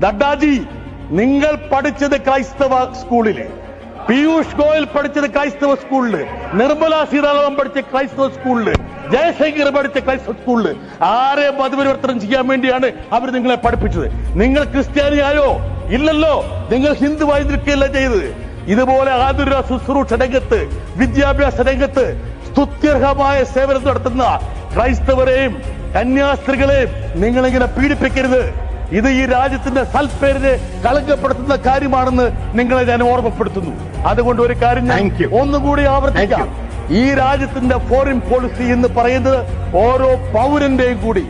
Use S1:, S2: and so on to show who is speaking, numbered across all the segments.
S1: നഡ്ഡാജി നിങ്ങൾ പഠിച്ചത് ക്രൈസ്തവ സ്കൂളിൽ. പീയൂഷ് ഗോയൽ പഠിച്ചത് ക്രൈസ്തവ സ്കൂളിൽ. നിർമ്മല സീതാരാമൻ പഠിച്ച ക്രൈസ്തവ സ്കൂളിൽ. ജയശങ്കർ പഠിച്ച ക്രൈസ്തവ സ്കൂളിൽ. ആരെ മതപരിവർത്തനം ചെയ്യാൻ വേണ്ടിയാണ് അവർ നിങ്ങളെ പഠിപ്പിച്ചത്? നിങ്ങൾ ക്രിസ്ത്യാനിയായോ? ഇല്ലല്ലോ. നിങ്ങൾ ഹിന്ദു നിൽക്കുകയല്ല ചെയ്തത്. ഇതുപോലെ ആതുര ശുശ്രൂഷ രംഗത്ത് വിദ്യാഭ്യാസ രംഗത്ത് സ്തുത്യർഹമായ സേവനം നടത്തുന്ന ക്രൈസ്തവരെയും കന്യാസ്ത്രീകളെയും നിങ്ങളിങ്ങനെ പീഡിപ്പിക്കരുത്. ഇത് ഈ രാജ്യത്തിന്റെ സൽപേരിനെ കളങ്കപ്പെടുത്തുന്ന കാര്യമാണെന്ന് നിങ്ങളെ ഞാൻ ഓർമ്മപ്പെടുത്തുന്നു. അതുകൊണ്ട് ഒരു കാര്യം ഞാൻ ഒന്നുകൂടി ആവർത്തിക്കാം. ഈ രാജ്യത്തിന്റെ ഫോറിൻ പോളിസി എന്ന് പറയുന്നത് ഓരോ പൗരന്റെയും കൂടി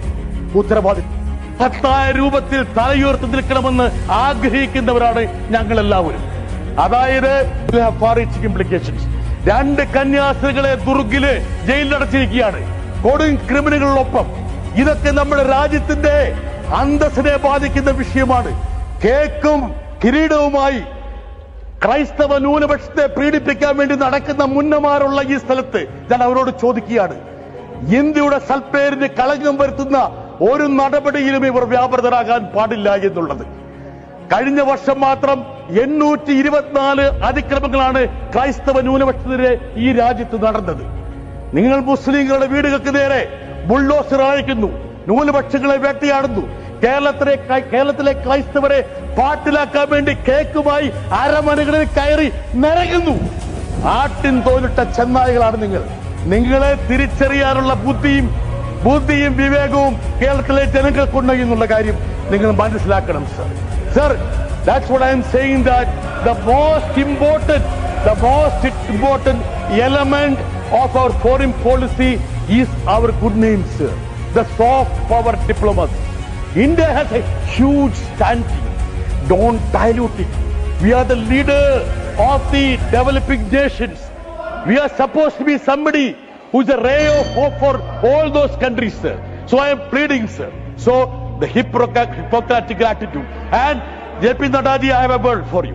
S1: ഉത്തരവാദിത്വം. ഭക്തായ രൂപത്തിൽ തലയുയർത്തി നിൽക്കണമെന്ന് ആഗ്രഹിക്കുന്നവരാണ് ഞങ്ങൾ എല്ലാവരും അതായത് ഇംപ്ലിക്കേഷൻസ് രണ്ട് കന്യാസ്ത്രീകളെ ദുർഗിൽ ജയിലിലടച്ചിരിക്കുകയാണ്. കൊടും ക്രിമിനലുകളൊപ്പം. ഇതൊക്കെ നമ്മുടെ രാജ്യത്തിന്റെ അന്തസ്സിനെ ബാധിക്കുന്ന വിഷയമാണ്. കേക്കും കിരീടവുമായി ക്രൈസ്തവ ന്യൂനപക്ഷത്തെ പീഡിപ്പിക്കാൻ വേണ്ടി നടക്കുന്ന മുന്നമാരുള്ള ഈ സ്ഥലത്ത് ഞാൻ അവരോട് ചോദിക്കുകയാണ്. ഇന്ത്യയുടെ സൽപ്പേരിന് കളങ്കം വരുത്തുന്ന ഒരു നടപടിയിലും ഇവർ വ്യാപൃതരാകാൻ പാടില്ല എന്നുള്ളത്. കഴിഞ്ഞ വർഷം മാത്രം എണ്ണൂറ്റി ഇരുപത്തിനാല് അതിക്രമങ്ങളാണ് ക്രൈസ്തവ ന്യൂനപക്ഷത്തിനെതിരെ ഈ രാജ്യത്ത് നടന്നത്. നിങ്ങൾ മുസ്ലിങ്ങളുടെ വീടുകൾക്ക് നേരെ ബുൾഡോസർ അയക്കുന്നു. ന്യൂനപക്ഷങ്ങളെ വേട്ടയാടുന്നു. കേരളത്തിലെ കേരളത്തിലെ ക്രൈസ്തവരെ പാട്ടിലാക്കാൻ വേണ്ടി കേക്കുമായി അരമനകളിൽ കയറി നിറയുന്നു ആട്ടിൻ തോലിട്ട ചെന്നായികളാണ് നിങ്ങൾ. നിങ്ങളെ തിരിച്ചറിയാനുള്ള ബുദ്ധിയും ബുദ്ധിയും വിവേകവും കേരളത്തിലെ ജനങ്ങൾക്കുണ്ട് എന്നുള്ള കാര്യം നിങ്ങൾ മനസ്സിലാക്കണം sir sir that's what I am saying that the most important the most important element of our foreign policy is our good names the soft power diplomacy. India has a huge standing. Don't dilute it. We are the leader of the developing nations. We are supposed to be somebody who's a ray of hope for all those countries, sir. So I am pleading, sir. So the Hippocratic attitude. And JP Nadaji, I have a word for you.